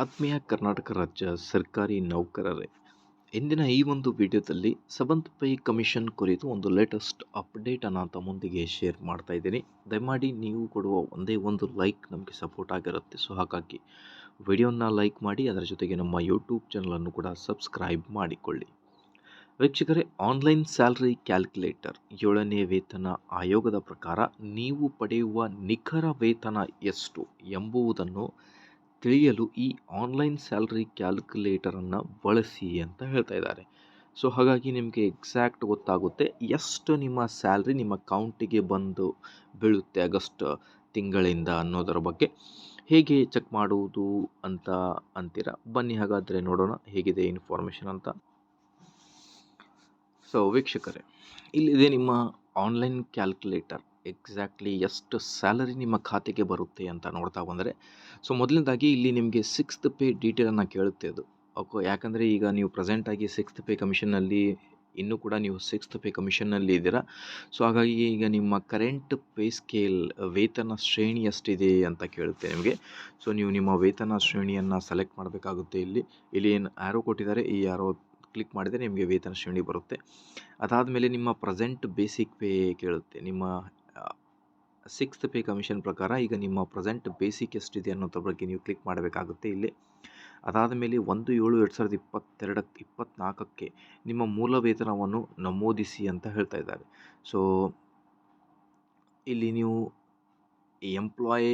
ಆತ್ಮೀಯ ಕರ್ನಾಟಕ ರಾಜ್ಯ ಸರ್ಕಾರಿ ನೌಕರರೇ, ಇಂದಿನ ಈ ಒಂದು ವಿಡಿಯೋದಲ್ಲಿ ಸಬಂತ್ ಪೈ ಕಮಿಷನ್ ಕುರಿತು ಒಂದು ಲೇಟೆಸ್ಟ್ ಅಪ್ಡೇಟನ್ನು ತಮ್ಮೊಂದಿಗೆ ಶೇರ್ ಮಾಡ್ತಾ ಇದ್ದೀನಿ. ದಯಮಾಡಿ ನೀವು ಕೊಡುವ ಒಂದೇ ಒಂದು ಲೈಕ್ ನಮಗೆ ಸಪೋರ್ಟ್ ಆಗಿರುತ್ತೆ. ಸೊ ಹಾಗಾಗಿ ವಿಡಿಯೋನ ಲೈಕ್ ಮಾಡಿ, ಅದರ ಜೊತೆಗೆ ನಮ್ಮ ಯೂಟ್ಯೂಬ್ ಚಾನಲನ್ನು ಕೂಡ ಸಬ್ಸ್ಕ್ರೈಬ್ ಮಾಡಿಕೊಳ್ಳಿ. ವೀಕ್ಷಕರೇ ಆನ್ಲೈನ್ ಸ್ಯಾಲ್ರಿ ಕ್ಯಾಲ್ಕುಲೇಟರ್ ಏಳನೇ ವೇತನ ಆಯೋಗದ ಪ್ರಕಾರ ನೀವು ಪಡೆಯುವ ನಿಖರ ವೇತನ ಎಷ್ಟು ಎಂಬುದನ್ನು ತಿಳಿಯಲು ಈ ಆನ್ಲೈನ್ ಸ್ಯಾಲ್ರಿ ಕ್ಯಾಲ್ಕುಲೇಟರನ್ನು ಬಳಸಿ ಅಂತ ಹೇಳ್ತಾ ಇದ್ದಾರೆ. ಸೊ, ಹಾಗಾಗಿ ನಿಮಗೆ ಎಕ್ಸಾಕ್ಟ್ ಗೊತ್ತಾಗುತ್ತೆ ಎಷ್ಟು ನಿಮ್ಮ ಸ್ಯಾಲ್ರಿ ನಿಮ್ಮ ಅಕೌಂಟಿಗೆ ಬಂದು ಬೀಳುತ್ತೆ ಆಗಸ್ಟ್ ತಿಂಗಳಿಂದ ಅನ್ನೋದರ ಬಗ್ಗೆ. ಹೇಗೆ ಚೆಕ್ ಮಾಡುವುದು ಅಂತ ಅಂತೀರ? ಬನ್ನಿ, ಹಾಗಾದರೆ ನೋಡೋಣ ಹೇಗಿದೆ ಇನ್ಫಾರ್ಮೇಷನ್ ಅಂತ. ಸೊ, ವೀಕ್ಷಕರೇ, ಇಲ್ಲಿದೆ ನಿಮ್ಮ ಆನ್ಲೈನ್ ಕ್ಯಾಲ್ಕುಲೇಟರ್. ಎಕ್ಸಾಕ್ಟ್ಲಿ ಎಷ್ಟು ಸ್ಯಾಲರಿ ನಿಮ್ಮ ಖಾತೆಗೆ ಬರುತ್ತೆ ಅಂತ ನೋಡ್ತಾ ಬಂದರೆ, ಸೊ ಮೊದಲನೇದಾಗಿ ಇಲ್ಲಿ ನಿಮಗೆ ಸಿಕ್ಸ್ತ್ ಪೇ ಡೀಟೇಲನ್ನು ಕೇಳುತ್ತೆ ಅದು. ಓಕೆ, ಯಾಕಂದರೆ ಈಗ ನೀವು ಪ್ರೆಸೆಂಟಾಗಿ ಸಿಕ್ಸ್ತ್ ಪೇ ಕಮಿಷನ್ನಲ್ಲಿ, ಇನ್ನೂ ಕೂಡ ನೀವು ಸಿಕ್ಸ್ತ್ ಪೇ ಕಮಿಷನ್ನಲ್ಲಿ ಇದ್ದೀರಾ. ಸೊ ಹಾಗಾಗಿ ಈಗ ನಿಮ್ಮ ಕರೆಂಟ್ ಪೇ ಸ್ಕೇಲ್, ವೇತನ ಶ್ರೇಣಿ ಎಷ್ಟಿದೆ ಅಂತ ಕೇಳುತ್ತೆ ನಿಮಗೆ. ಸೊ ನೀವು ನಿಮ್ಮ ವೇತನ ಶ್ರೇಣಿಯನ್ನು ಸೆಲೆಕ್ಟ್ ಮಾಡಬೇಕಾಗುತ್ತೆ ಇಲ್ಲಿ. ಇಲ್ಲಿ ಏನು ಆ್ಯರೋ ಕೊಟ್ಟಿದ್ದಾರೆ, ಈ ಆ್ಯರೋ ಕ್ಲಿಕ್ ಮಾಡಿದರೆ ನಿಮಗೆ ವೇತನ ಶ್ರೇಣಿ ಬರುತ್ತೆ. ಅದಾದಮೇಲೆ ನಿಮ್ಮ ಪ್ರೆಸೆಂಟ್ ಬೇಸಿಕ್ ಪೇ ಕೇಳುತ್ತೆ. ನಿಮ್ಮ ಸಿಕ್ಸ್ತ್ ಪೇ ಕಮಿಷನ್ ಪ್ರಕಾರ ಈಗ ನಿಮ್ಮ ಪ್ರೆಸೆಂಟ್ ಬೇಸಿಕ್ ಎಷ್ಟಿದೆ ಅನ್ನೋದ್ರ ಬಗ್ಗೆ ನೀವು ಕ್ಲಿಕ್ ಮಾಡಬೇಕಾಗುತ್ತೆ ಇಲ್ಲಿ. ಅದಾದ ಮೇಲೆ ಒಂದು ಏಳು ಎರಡು ಸಾವಿರದ ಇಪ್ಪತ್ತೆರಡಕ್ಕೆ ಇಪ್ಪತ್ತ್ನಾಲ್ಕಕ್ಕೆ ನಿಮ್ಮ ಮೂಲ ವೇತನವನ್ನು ನಮೂದಿಸಿ ಅಂತ ಹೇಳ್ತಾ ಇದ್ದಾರೆ. ಸೊ ಇಲ್ಲಿ ನೀವು ಎಂಪ್ಲಾಯ್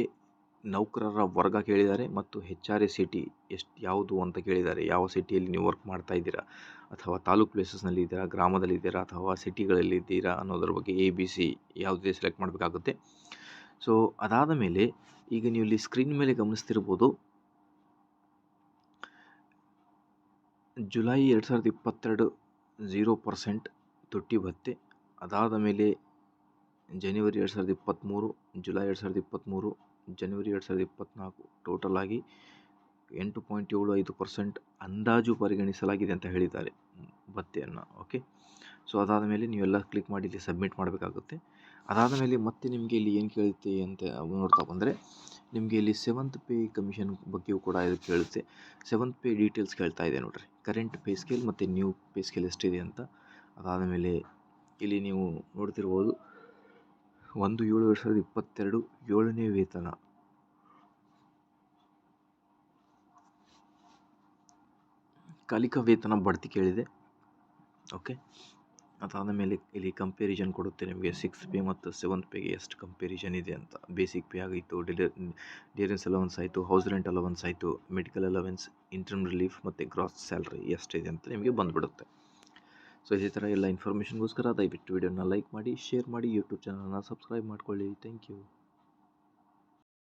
ನೌಕರರ ವರ್ಗ ಕೇಳಿದ್ದಾರೆ ಮತ್ತು ಹೆಚ್ ಆರ್ ಎ ಸಿಟಿ ಎಷ್ಟು ಯಾವುದು ಅಂತ ಕೇಳಿದ್ದಾರೆ. ಯಾವ ಸಿಟಿಯಲ್ಲಿ ನೀವು ವರ್ಕ್ ಮಾಡ್ತಾ ಇದ್ದೀರಾ? ಅಥವಾ ತಾಲೂಕ್ ಪ್ಲೇಸಸ್ನಲ್ಲಿ ಇದ್ದೀರಾ? ಗ್ರಾಮದಲ್ಲಿ ಇದ್ದೀರಾ? ಅಥವಾ ಸಿಟಿಗಳಲ್ಲಿ ಇದ್ದೀರಾ? ಅನ್ನೋದ್ರ ಬಗ್ಗೆ ಎ ಬಿ ಸಿ ಯಾವುದೇ ಸೆಲೆಕ್ಟ್ ಮಾಡಬೇಕಾಗುತ್ತೆ. ಸೊ ಅದಾದ ಮೇಲೆ ಈಗ ನೀವು ಇಲ್ಲಿ ಸ್ಕ್ರೀನ್ ಮೇಲೆ ಗಮನಿಸ್ತಿರ್ಬೋದು. ಜುಲೈ ಎರಡು ಸಾವಿರದ ಇಪ್ಪತ್ತೆರಡು ಝೀರೋ ಪರ್ಸೆಂಟ್ ತುಟ್ಟಿ ಭತ್ತೆ. ಅದಾದ ಮೇಲೆ ಜನವರಿ ಎರಡು ಸಾವಿರದ ಇಪ್ಪತ್ತ್ಮೂರು, ಜುಲೈ ಎರಡು ಸಾವಿರದ ಇಪ್ಪತ್ತ್ಮೂರು ಜನವರಿ ಎರಡು ಸಾವಿರದ ಇಪ್ಪತ್ತ್ನಾಲ್ಕು ಟೋಟಲ್ ಆಗಿ ಎಂಟು ಪಾಯಿಂಟ್ ಏಳು ಐದು ಪರ್ಸೆಂಟ್ ಅಂದಾಜು ಪರಿಗಣಿಸಲಾಗಿದೆ ಅಂತ ಹೇಳಿದ್ದಾರೆ ಭತ್ತೆಯನ್ನು ಓಕೆ ಸೊ ಅದಾದ ಮೇಲೆ ನೀವೆಲ್ಲ ಕ್ಲಿಕ್ ಮಾಡಿ ಇಲ್ಲಿ ಸಬ್ಮಿಟ್ ಮಾಡಬೇಕಾಗುತ್ತೆ. ಅದಾದ ಮೇಲೆ ಮತ್ತೆ ನಿಮಗೆ ಇಲ್ಲಿ ಏನು ಕೇಳುತ್ತೆ ಅಂತ ನೋಡ್ತಾ ಬಂದರೆ, ನಿಮಗೆ ಇಲ್ಲಿ ಸೆವೆಂತ್ ಪೇ ಕಮಿಷನ್ ಬಗ್ಗೆಯೂ ಕೂಡ ಇದು ಕೇಳುತ್ತೆ. ಸೆವೆಂತ್ ಪೇ ಡೀಟೇಲ್ಸ್ ಕೇಳ್ತಾ ಇದೆ ನೋಡಿರಿ. ಕರೆಂಟ್ ಪೇ ಸ್ಕೇಲ್ ಮತ್ತು ನ್ಯೂ ಪೇ ಸ್ಕೇಲ್ ಎಷ್ಟಿದೆ ಅಂತ ಅದಾದ ಮೇಲೆ ಇಲ್ಲಿ ನೀವು ನೋಡ್ತಿರ್ಬೋದು. ಒಂದು ಏಳು ಎರಡು ಸಾವಿರದ ಇಪ್ಪತ್ತೆರಡು ಏಳನೇ ವೇತನ. ಕಾಲಿಕ ವೇತನ ಬಡ್ತಿ ಕೇಳಿದೆ. ಓಕೆ ಅದಾದ ಮೇಲೆ ಇಲ್ಲಿ ಕಂಪೇರಿಷನ್ ಕೊಡುತ್ತೆ ನಿಮಗೆ. ಸಿಕ್ಸ್ ಪೇ ಮತ್ತು ಸೆವೆಂತ್ ಪೇಗೆ ಎಷ್ಟು ಕಂಪೇರಿಷನ್ ಇದೆ ಅಂತ. ಬೇಸಿಕ್ ಪೇ ಆಗಿತ್ತು ಡಿಲೆ ಡಿಯರೆನ್ಸ್ ಅಲವೆನ್ಸ್ ಆಯಿತು ಹೌಸ್ ರೆಂಟ್ ಅಲವೆನ್ಸ್ ಆಯಿತು ಮೆಡಿಕಲ್ ಅಲವೆನ್ಸ್ ಇಂಟರ್ಮ್ ರಿಲೀಫ್ ಮತ್ತು ಗ್ರಾಸ್ ಸ್ಯಾಲ್ರಿ ಎಷ್ಟಿದೆ ಅಂತ ನಿಮಗೆ ಬಂದುಬಿಡುತ್ತೆ. ಸೊ, ಇದೇ ಥರ ಎಲ್ಲ ಇನ್ಫಾರ್ಮೇಷನ್ಗೋಸ್ಕರ ದಯವಿಟ್ಟು ವಿಡಿಯೋನ ಲೈಕ್ ಮಾಡಿ ಶೇರ್ ಮಾಡಿ ಯೂಟ್ಯೂಬ್ ಚಾನಲ್ನ ಸಬ್ಸ್ಕ್ರೈಬ್ ಮಾಡ್ಕೊಳ್ಳಿ. Thank you